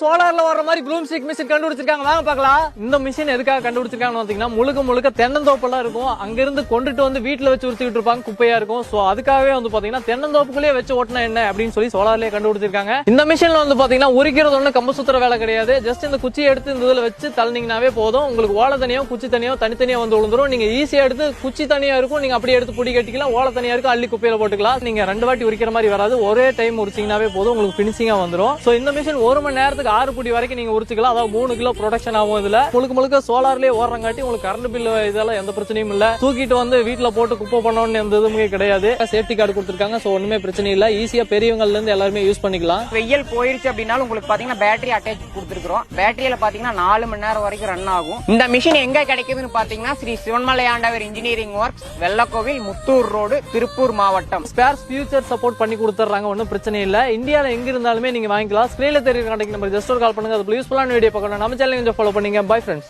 சோலார்ல வர மாதிரி Bloom stick machine கண்டுபிடிச்சிருக்காங்க. வாங்க பார்க்கலாம். இந்த மிஷின் எதுக்காக கண்டுபிடிச்சிருக்காங்கன்னு பாத்தீங்கன்னா முழுக்க முழுக்க தென்னந்தோப்பெல்லாம் இருக்கும். அங்கிருந்து கொண்டுட்டு வந்து வீட்டுல வச்சு உறுத்திக்கிட்டு இருப்பாங்க. குப்பையா இருக்கும். சோ அதுக்காகவே வந்து பாத்தீங்கன்னா தென்னந்தோப்புக்குள்ளேயே வச்சு ஓட்டினா என்ன அப்படின்னு சொல்லி சோலார்லயே கண்டுபிடிச்சிருக்காங்க. இந்த மிஷின்ல வந்து பாத்தீங்கன்னா உரிக்கிறது ஒண்ணு கம்பு சுத்துற வேலை கிடையாது. ஜஸ்ட் இந்த குச்சியை எடுத்து இந்த இதுல வச்சு தள்ளினீங்கனாவே போதும். உங்களுக்கு ஓலை தனியோ குச்சி தனியோ தனித்தனியா வந்து விழுந்துரும் நீங்க ஈஸியா எடுத்து குச்சி தனியா இருக்கும். நீங்க அப்படியே எடுத்து புடி கட்டிக்கலாம். ஓலை தனியா இருக்கும். அள்ளி குப்பையில போட்டுக்கலாம். நீங்க ரெண்டு வாட்டி உரிக்கிற மாதிரி வராது. ஒரே டைம் உரிச்சிங்கனாவே போதும். உங்களுக்கு பினிஷிங்கா வந்துடும் சோ இந்த மிஷின் ஒரு மணி நேரத்துக்கு ஆறு புடி வரைக்கும் நீங்க உரிச்சுக்கலாம். அதாவது மூணு கிலோ ப்ரொடக்ஷன் ஆகும் இதுல. முழுக்க முழுக்க சோலார்லயே ஓடுறங்காட்டி உங்களுக்கு கரண்ட் பில் இதெல்லாம் எந்த பிரச்சனையும் இல்ல. தூக்கிட்டு வந்து வீட்டுல போட்டு குப்பை பண்ணணும்னு எந்த இதுவுமே கிடையாது. சேஃப்டி கார்டு கொடுத்துருக்காங்க சோ ஒண்ணுமே பிரச்சனை இல்ல. ஈஸியா பெரியவங்கல இருந்து எல்லாருமே யூஸ் பண்ணிக்கலாம். வெயில் போயிருச்சு அப்படின்னாலும் உங்களுக்கு பாத்தீங்கன்னா பேட்டரி அட்டாச் கொடுத்துருக்கோம் பேட்டரியில பாத்தீங்கன்னா நாலு மணி நேரம் வரைக்கும் ரன் ஆகும். இந்த மிஷின் எங்க கிடைக்குதுன்னு பாத்தீங்கன்னா Sri Sivanmalai Andavar engineering works Vellakoil Muthur road Tiruppur மாவட்டம். ஸ்பேர்ஸ் ஃபியூச்சர் சப்போர்ட் பண்ணி கொடுத்துறாங்க ஒன்றும் பிரச்சனை இல்ல. இந்தியால எங்க இருந்தாலுமே நீங்க வாங்கிக்கலாம். ஸ்கிரீன்ல தெரியுற கடைக்கு நம்பர் ஜஸ்ட் ஒரு கால் பண்ணுங்க. அது யூஸ்ஃபுல்லான வீடியோ பார்க்கணும் நம்ம சேனல் கொஞ்சம் ஃபாலோ பண்ணுங்க. Bye friends